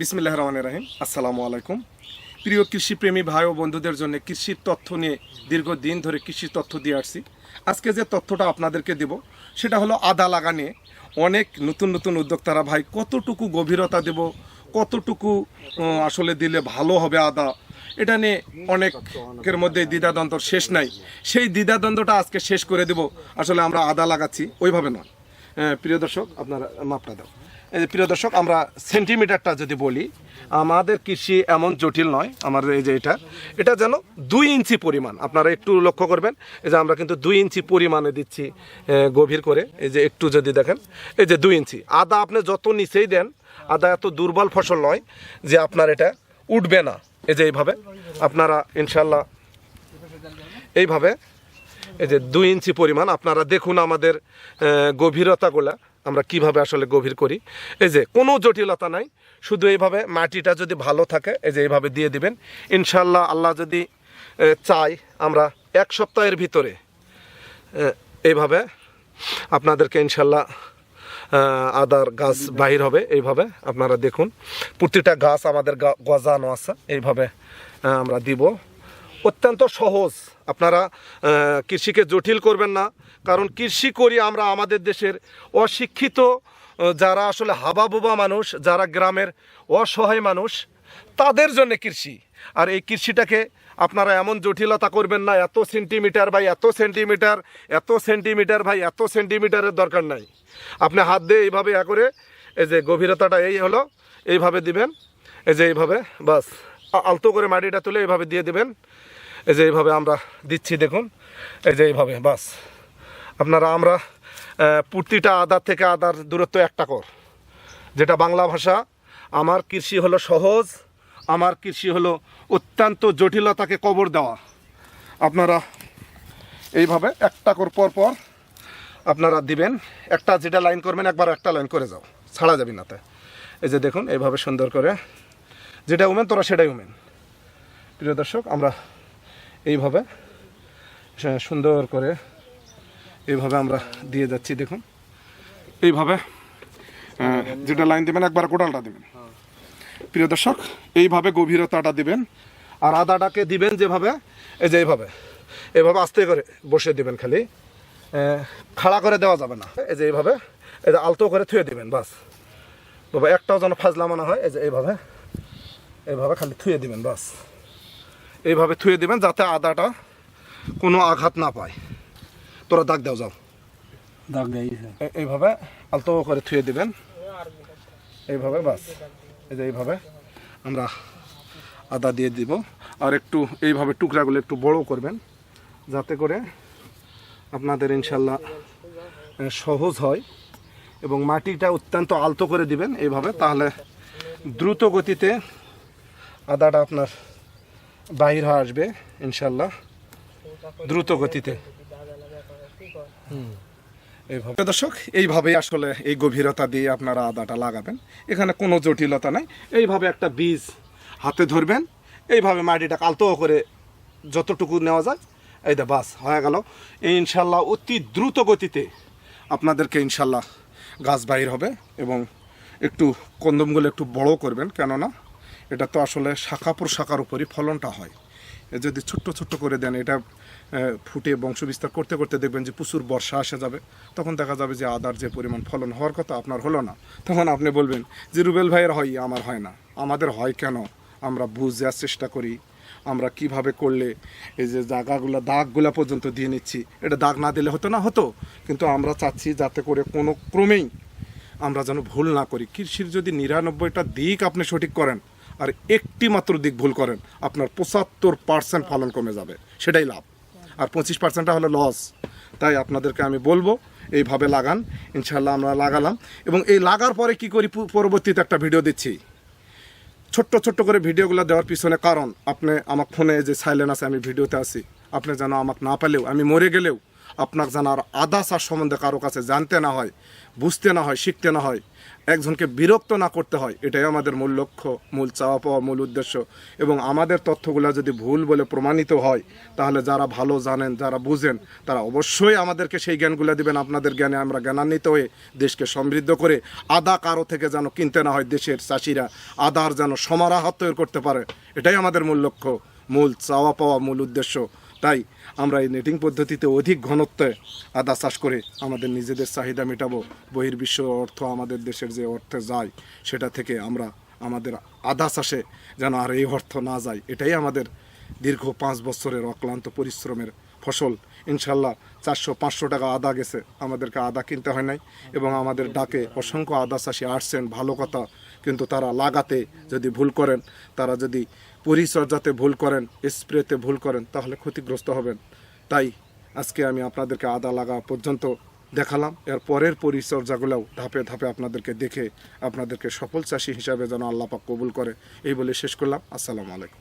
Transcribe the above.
বিসমিল্লাহ রহমান রাহিম। আসসালামু আলাইকুম প্রিয় কৃষিপ্রেমী ভাই ও বন্ধুদের জন্য কৃষির তথ্য নিয়ে দীর্ঘদিন ধরে কৃষির তথ্য দিয়ে আসছি। আজকে যে তথ্যটা আপনাদেরকে দেব সেটা হলো আদা লাগা নিয়ে অনেক নতুন নতুন উদ্যোক্তারা ভাই কতটুকু গভীরতা দেব? কতটুকু আসলে দিলে ভালো হবে আদা? এটা নিয়ে অনেকের মধ্যে দ্বিধাদ্বন্দ্ব শেষ নাই। সেই দ্বিধাদ্বন্দ্বটা আজকে শেষ করে দেব। আসলে আমরা আদা লাগাচ্ছি ওইভাবে নয়। হ্যাঁ, প্রিয় দর্শক আপনারা মাপটা দাও। প্রিয় দর্শক, আমরা সেন্টিমিটারটা যদি বলি, আমাদের কৃষি এমন জটিল নয়, আমার এই যে এটা। এটা যেন দুই ইঞ্চি পরিমাণ, আপনারা একটু লক্ষ্য করবেন, এই যে আমরা কিন্তু দুই ইঞ্চি পরিমাণে দিচ্ছি গভীর করে, এই যে একটু যদি দেখেন, এই যে দুই ইঞ্চি। আদা আপনি যত নিচেই দেন, আদা এত দুর্বল ফসল নয় যে আপনার এটা উঠবে না। এই যে এইভাবে, আপনারা ইনশাল্লাহ এইভাবে, এই যে দুই ইঞ্চি পরিমাণ, আপনারা দেখুন আমাদের গভীরতাগুলা। আমরা কীভাবে আসলে গভীর করি। এই যে, কোনো জটিলতা নাই। শুধু এইভাবে মাটিটা যদি ভালো থাকে, এই যে এইভাবে দিয়ে দিবেন। ইনশাল্লাহ আল্লাহ যদি চাই আমরা এক সপ্তাহের ভিতরে এইভাবে আপনাদেরকে ইনশাল্লাহ আদার গাছ বাহির হবে। এইভাবে আপনারা দেখুন, প্রতিটা গাছ আমাদের গজানো আছে। এইভাবে আমরা দিব। অত্যন্ত সহজ। আপনারা কৃষিকে জটিল করবেন না, কারণ কৃষি করি আমরা আমাদের দেশের অশিক্ষিত যারা আসলে হাবাবুবা মানুষ, যারা গ্রামের অসহায় মানুষ, তাদের জন্য কৃষি। আর এই কৃষিটাকে আপনারা এমন জটিলতা করবেন না, এত সেন্টিমিটার ভাই, এত সেন্টিমিটার এত সেন্টিমিটার ভাই, এত সেন্টিমিটারের দরকার নাই। আপনি হাত দিয়ে এইভাবে এ করে, এই যে গভীরতাটা এই হলো, এইভাবে দিবেন, এই যে এইভাবে, বাস। আলতো করে মাটিটা তুলে এইভাবে দিয়ে দেবেন। এই যে এইভাবে আমরা দিচ্ছি, দেখুন। এই যে এইভাবে, বাস। আপনারা, আমরা প্রতিটা আদার থেকে আদার দূরত্ব একটা কর। যেটা বাংলা ভাষা, আমার কৃষি হলো সহজ, আমার কৃষি হলো অত্যন্ত জটিলতাকে কবর দেওয়া। আপনারা এইভাবে একটা কর পর পর আপনারা দিবেন। একটা যেটা লাইন করবেন, একবার একটা লাইন করে যাও। ছাড়া যাবি না তাই এই যে দেখুন, এইভাবে সুন্দর করে যেটা উমেন, তোরা সেটাই উমেন। প্রিয় দর্শক, আমরা এইভাবে সুন্দর করে এইভাবে আমরা দিয়ে যাচ্ছি, দেখুন। এইভাবে যেটা লাইন দেবেন, একবার কোটালটা দেবেন। প্রিয় দর্শক, এইভাবে গভীরতাটা দিবেন, আর আদাটাকে দিবেন যেভাবে, এই যে এইভাবে। এইভাবে আস্তে করে বসে দিবেন খালি। খাড়া করে দেওয়া যাবে না। এই যে এইভাবে, এই যে আলতো করে থুয়ে দিবেন, বাস। বাবা, একটাও যেন ফাজলামা না হয়, এই যে এইভাবে। এইভাবে খালি থুয়ে দিবেন বাস। এইভাবে থুয়ে দিবেন যাতে আদাটা কোনো আঘাত না পায়। তোরা দাগ দাও যাও। দাগ এইভাবে আলতো করে থুয়ে দিবেন। এইভাবে বাস। এই যে এইভাবে আমরা আদা দিয়ে দিব। আর একটু এইভাবে টুকরাগুলো একটু বড় করবেন যাতে করে আপনাদের ইনশাল্লাহ সহজ হয় এবং মাটিটা অত্যন্ত আলতো করে দিবেন। এইভাবে তাহলে দ্রুত গতিতে আদাটা আপনার বাহির হয়ে আসবে ইনশাল্লাহ দ্রুত গতিতে। এইভাবে। দর্শক, এইভাবেই আসলে এই গভীরতা দিয়ে আপনারা আদাটা লাগাবেন। এখানে কোনো জটিলতা নাই। এইভাবে একটা বীজ হাতে ধরবেন। এইভাবে মাটিটা কালতো করে যতটুকু নেওয়া যায়, এই দা বাস, হয়ে গেল। ইনশাল্লাহ অতি দ্রুত গতিতে আপনাদেরকে ইনশাল্লাহ গাছ বাহির হবে এবং একটু কন্দমগুলো একটু বড় করবেন। কেননা এটা তো আসলে শাখা প্রশাখার উপরই ফলনটা হয়। যদি ছোট্ট ছোট্ট করে দেন, এটা ফুটে বংশ বিস্তার করতে করতে দেখবেন যে প্রচুর বর্ষা আসে যাবে। তখন দেখা যাবে যে আদার যে পরিমাণ ফলন হওয়ার কথা আপনার হলো না। তখন আপনি বলবেন যে রুবেল ভাইয়ের হয়, আমার হয় না। আমাদের হয় কেন? আমরা বুঝার চেষ্টা করি। আমরা কীভাবে করলে এই যে জায়গাগুলো, দাগগুলো পর্যন্ত দিয়ে নিচ্ছি? এটা দাগ না দিলে হতো না, হতো। কিন্তু আমরা চাচ্ছি যাতে করে কোনো ক্রমেই আমরা যেন ভুল না করি। কৃষির যদি নিরানব্বইটা দিক আপনি সঠিক করেন আর একটি মাত্র দিক ভুল করেন, আপনার পঁচাত্তর পার্সেন্ট ফলন কমে যাবে। সেটাই লাভ। আর পঁচিশ পার্সেন্টটা হলো লস তাই আপনাদেরকে আমি বলব, এইভাবে লাগান ইনশাল্লাহ আমরা লাগালাম। এবং এই লাগার পরে কি করি পরবর্তীতে একটা ভিডিও দিচ্ছি। ছোট্ট ছোট্ট করে ভিডিওগুলো দেওয়ার পিছনে কারণ, আপনি আমার ফোনে যে সাইলেন্ট আছে, আমি ভিডিওতে আছি। আপনি যেন আমাকে না পেলেও, আমি মরে গেলেও আপনার যেন আর আদা চাষ সম্বন্ধে কারও কাছে জানতে না হয়, বুঝতে না হয়, শিখতে না হয়, একজনকে বিরক্ত না করতে হয়, এটাই আমাদের মূল লক্ষ্য, মূল চাওয়া পাওয়া, মূল উদ্দেশ্য। এবং আমাদের তথ্যগুলো যদি ভুল বলে প্রমাণিত হয়, তাহলে যারা ভালো জানেন, যারা বুঝেন, তারা অবশ্যই আমাদেরকে সেই জ্ঞানগুলো দিবেন। আপনাদের জ্ঞানে আমরা জ্ঞানান্বিত হয়ে দেশকে সমৃদ্ধ করে আদা কারও থেকে যেন কিনতে না হয় দেশের চাষিরা আদার যেন সমারাহত করতে পারে, এটাই আমাদের মূল লক্ষ্য, মূল চাওয়া পাওয়া, মূল উদ্দেশ্য। তাই আমরা এই নেটিং পদ্ধতিতে অধিক ঘনত্বে আদা চাষ করে আমাদের নিজেদের চাহিদা মেটাবো। বহির্বিশ্ব অর্থ আমাদের দেশের যে অর্থে যায়, সেটা থেকে আমরা আমাদের আদা চাষে যেন আর এই অর্থ না যায়, এটাই আমাদের দীর্ঘ পাঁচ বছরের অক্লান্ত পরিশ্রমের ফসল। ইনশাল্লাহ চারশো পাঁচশো টাকা আদা গেছে, আমাদেরকে আদা কিনতে হয় নাই এবং আমাদের ডাকে অসংখ্য আদা চাষি আসছেন, ভালো কথা। কিন্তু তারা লাগাতে যদি ভুল করেন, তারা যদি পরিচর্যাতে ভুল করেন, স্প্রেতে ভুল করেন, তাহলে ক্ষতিগ্রস্ত হবেন। তাই আজকে আমি আপনাদেরকে আদা লাগা পর্যন্ত দেখালাম। এর পরের পরিচর্যাগুলোও ধাপে ধাপে আপনাদেরকে দেখে আপনাদেরকে সফল চাষি হিসাবে যেন আল্লাপাক কবুল করে। এই বলে শেষ করলাম। আসসালামু আলাইকুম।